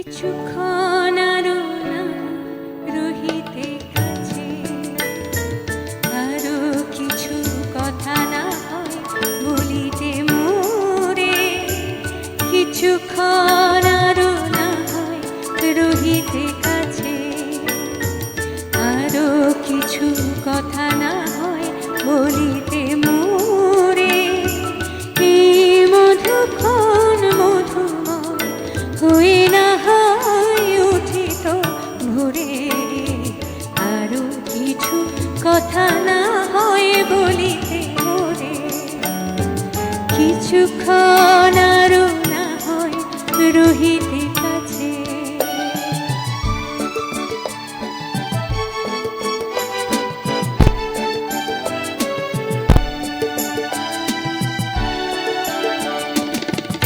কিছুক্ষণ আরও না রহিতে কাছে আরও কিছু কথা না হয় বলিতে মোরে। কিছুক্ষণ আরও না হয় রহিতে কিছুক্ষণ আরও না হয় রোহিতের কাছে।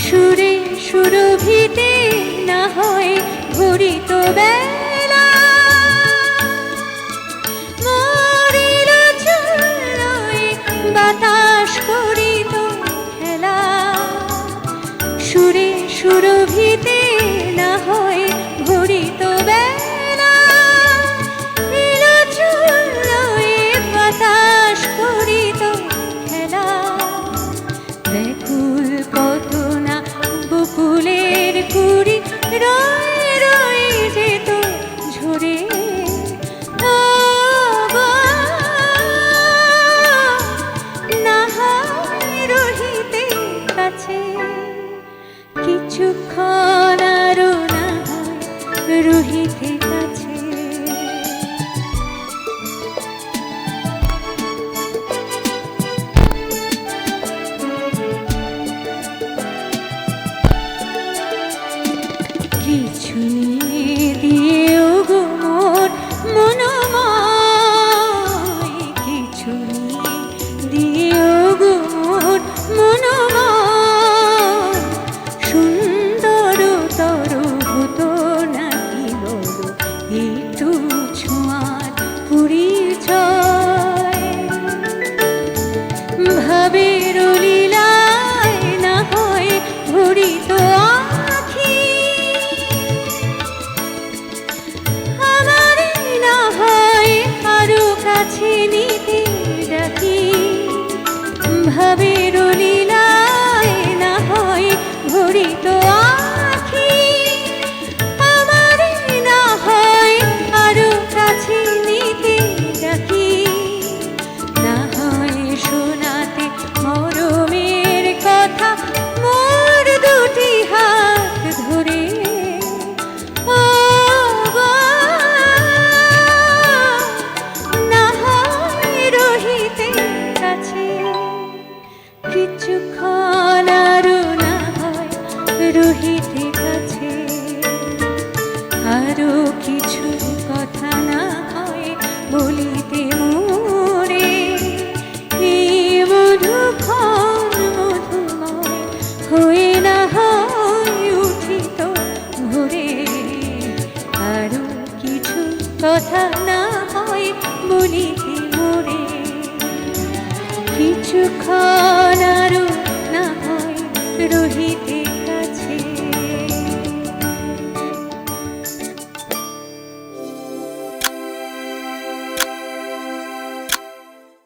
সুরে সুরভিতে না হয় ঘুরিত ব্যয় got tuning. কথা না হয় বলিতে মরে। কিছুক্ষণ আরও না হয় রহিতে।